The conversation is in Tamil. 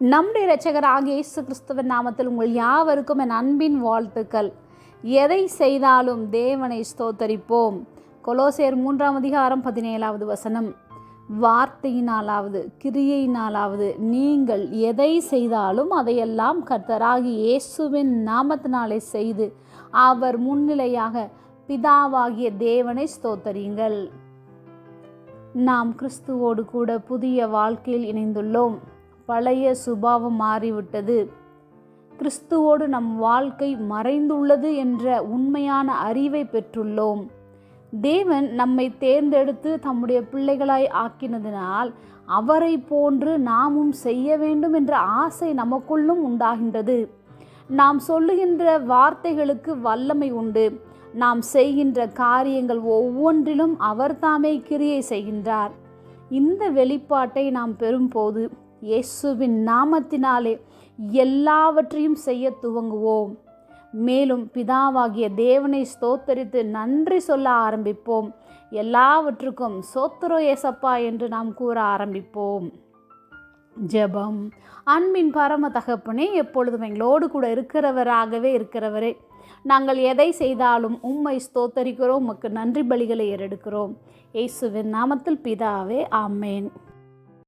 நம்முடைய இரட்சகராகிய இயேசு கிறிஸ்துவின் நாமத்தில் உங்கள் யாவருக்கும் என் அன்பின் வாழ்த்துக்கள். எதை செய்தாலும் தேவனை ஸ்தோத்தரிப்போம். கொலோசேர் மூன்றாம் அதிகாரம் பதினேழாவது வசனம். வார்த்தையினாலாவது கிரியையினாலாவது நீங்கள் எதை செய்தாலும் அதையெல்லாம் கர்த்தராகி இயேசுவின் நாமத்தினாலே செய்து அவர் முன்னிலையாக பிதாவாகிய தேவனை ஸ்தோத்தரியுங்கள். நாம் கிறிஸ்துவோடு கூட புதிய வாழ்க்கையில் இணைந்துள்ளோம். பழைய சுபாவம் மாறிவிட்டது. கிறிஸ்துவோடு நம் வாழ்க்கை மறைந்துள்ளது என்ற உண்மையான அறிவை பெற்றுள்ளோம். தேவன் நம்மை தேர்ந்தெடுத்து தம்முடைய பிள்ளைகளாய் ஆக்கினதினால் அவரை போன்று நாமும் செய்ய வேண்டும் என்ற ஆசை நமக்குள்ளும் உண்டாகின்றது. நாம் சொல்லுகின்ற வார்த்தைகளுக்கு வல்லமை உண்டு. நாம் செய்கின்ற காரியங்கள் ஒவ்வொன்றிலும் அவர் தாமே கிரியை செய்கின்றார். இந்த வெளிப்பாட்டை நாம் பெறும்போது இயேசுவின் நாமத்தினாலே எல்லாவற்றையும் செய்ய துவங்குவோம். மேலும் பிதாவாகிய தேவனை ஸ்தோத்தரித்து நன்றி சொல்ல ஆரம்பிப்போம். எல்லாவற்றுக்கும் சோத்திரோ ஏசப்பா என்று நாம் கூற ஆரம்பிப்போம். ஜெபம். அன்பின் பரம தகப்பனே எப்பொழுதும் எங்களோடு கூட இருக்கிறவராகவே இருக்கிறவரே நாங்கள் எதை செய்தாலும் உம்மை ஸ்தோத்தரிக்கிறோம் உமக்கு நன்றி பலிகளை ஏறெடுக்கிறோம். இயேசுவின் நாமத்தில் பிதாவே ஆமேன்.